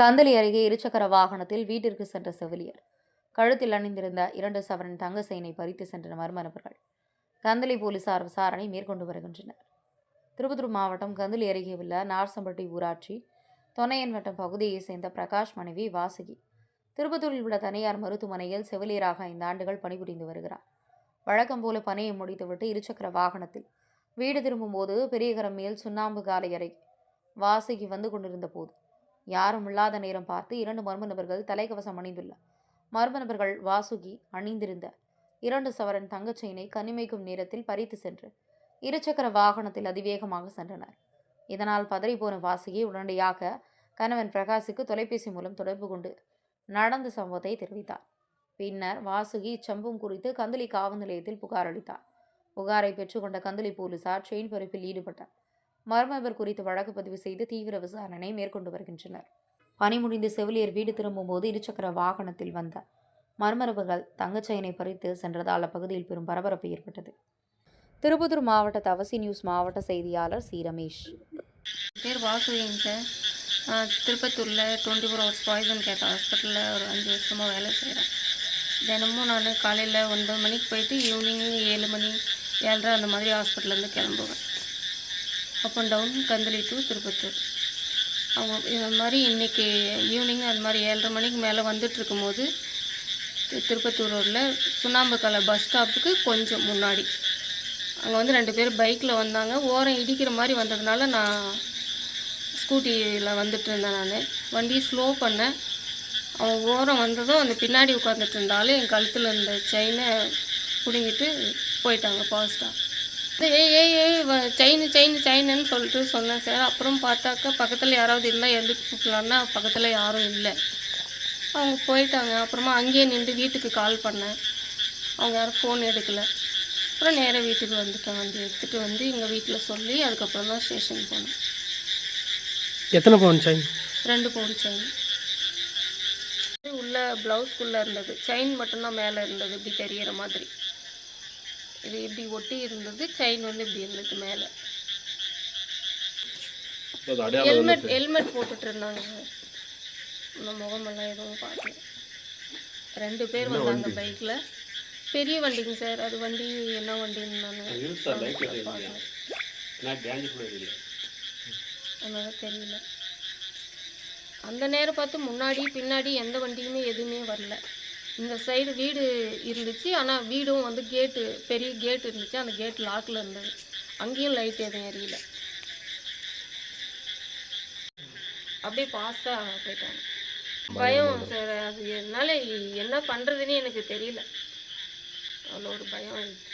கந்தளி அருகே இருசக்கர வாகனத்தில் வீட்டிற்கு சென்ற செவிலியர். கழுத்தில் அணிந்திருந்த இரண்டு சவரன் தங்க செயினை பறித்து சென்ற மர்ம நபர்கள். கந்தளி போலீசார் விசாரணை மேற்கொண்டு வருகின்றனர். திருப்பத்தூர் மாவட்டம் கந்தளி அருகே உள்ள நார்சம்பட்டி ஊராட்சி தொனையன் வட்டம் பகுதியைச் சேர்ந்த பிரகாஷ் மனைவி வாசகி. திருப்பத்தூரில் உள்ள தனியார் மருத்துவமனையில் செவிலியராக ஐந்து ஆண்டுகள் பணிபுரிந்து வருகிறார். வழக்கம் போல பணியை முடித்துவிட்டு இருசக்கர வாகனத்தில் வீடு திரும்பும்போது பெரியகரம் மேல் சுண்ணாம்பு காலை அறை வாசகி வந்து கொண்டிருந்த போது யாரும் இல்லாத நேரம் பார்த்து இரண்டு மர்ம நபர்கள் தலைக்கவசம் அணிந்துள்ள. மர்ம நபர்கள் வாசுகி அணிந்திருந்த. இரண்டு சவரன் தங்கச்செயினை கனிமைக்கும் நேரத்தில் பறித்து சென்று இருசக்கர வாகனத்தில் அதிவேகமாக சென்றனர். இதனால் பதறிப்போன வாசுகி உடனடியாக கணவன் பிரகாஷுக்கு தொலைபேசி மூலம் தொடர்பு கொண்டு நடந்த சம்பவத்தை தெரிவித்தார். பின்னர் வாசுகி இச்சம்பவம் குறித்து கந்தளி காவல் நிலையத்தில் புகார் அளித்தார். புகாரை பெற்றுக்கொண்ட கந்தளி போலீசார் செயின் பறிப்பில் ஈடுபட்டார். மர்மவர் குறித்து வழக்கு பதிவு செய்து தீவிர விசாரணை மேற்கொண்டு வருகின்றனர். பணி முடிந்து செவிலியர் வீடு திரும்பும்போது இருசக்கர வாகனத்தில் வந்த மர்மரபுகள் தங்கச்செயனை பறித்து சென்றதால் அப்பகுதியில் பெரும் பரபரப்பு ஏற்பட்டது. திருப்பத்தூர் மாவட்ட தவசி நியூஸ் மாவட்ட செய்தியாளர் சி. ரமேஷ். பேர் வாசுகிங்க சார். திருப்பத்தூரில் twenty four hours poison care ஹாஸ்பிட்டலில் ஒரு அஞ்சு வருஷமாக வேலை செய்கிறேன் தினமும் நான் காலையில் ஒன்பது மணிக்கு போயிட்டு ஈவினிங் ஏழு மணி ஏழரை அந்த மாதிரி ஹாஸ்பிட்டலேருந்து கிளம்புவேன். Up and down Kandhili to Tirupattur. அவங்க இந்த மாதிரி இன்றைக்கி ஈவினிங் அது மாதிரி ஏழரை மணிக்கு மேலே வந்துட்டுருக்கும் போது திருப்பத்தூர் ரோட்டில் சுண்ணாம்பு கலை பஸ் ஸ்டாப்புக்கு கொஞ்சம் முன்னாடி. அங்கே வந்து ரெண்டு பேர் பைக்கில் வந்தாங்க. ஓரம் இடிக்கிற மாதிரி வந்ததுனால நான் ஸ்கூட்டியில் வந்துட்டு இருந்தேன் நான். வண்டியை ஸ்லோ பண்ணேன். அவன் ஓரம் வந்ததும் அந்த பின்னாடி உட்காந்துட்டு இருந்தாலும் என் கழுத்தில் இருந்த செயினை பிடுங்கிட்டு போயிட்டாங்க பாஸ்டாக ஏய் ஏய் ஏய் செயின் செயின் செயின்னு சொல்லிட்டு சொன்னேன் சார். அப்புறம் பார்த்தாக்கா பக்கத்தில் யாராவது இருந்தால் எழுதி கூப்பிடலான்னா பக்கத்தில் யாரும் இல்லை. அவங்க போயிட்டாங்க. அப்புறமா அங்கேயே நின்று வீட்டுக்கு கால் பண்ணேன். அவங்க யாரும் ஃபோன் எடுக்கலை. அப்புறம் நேராக வீட்டுக்கு வந்துட்டேன். வண்டி எடுத்துகிட்டு வந்து எங்கள் வீட்டில் சொல்லி அதுக்கப்புறம் தான் ஸ்டேஷன் போனேன். எத்தனை பவுன் செயின் ரெண்டு பவுன் செயின் உள்ள ப்ளவுஸ்க்குள்ளே இருந்தது. செயின் மட்டும்தான் மேலே இருந்தது. இப்படி தெரியிற மாதிரி. இது இப்படி ஒட்டி இருந்தது செயின் வந்து இப்படி இருந்தது மேலே. ஹெல்மெட் ஹெல்மெட் போட்டுட்டு இருந்தாங்க. இந்த முகமெல்லாம் எதுவும் பார்க்கல. ரெண்டு பேர் வந்தாங்க பைக்கில் பெரிய வண்டிங்க சார். அது வண்டி என்ன வண்டின்னு அதனால தெரியல. அந்த நேரம் பார்த்து முன்னாடி பின்னாடி எந்த வண்டியுமே எதுவுமே வரல. இந்த சைடு வீடு இருந்துச்சு. ஆனால் வீடும் வந்து கேட்டு பெரிய கேட் இருந்துச்சு. அந்த கேட் லாக்கில் இருந்தது. அங்கேயும் லைட் எதுவும் எரியல. அப்படியே பாஸ்ட்டாக போயிட்டாங்க. பயம் சார். அது என்னால் என்ன பண்ணுறதுன்னு எனக்கு தெரியல. அவ்வளோ ஒரு பயம் ஆயிடுச்சு.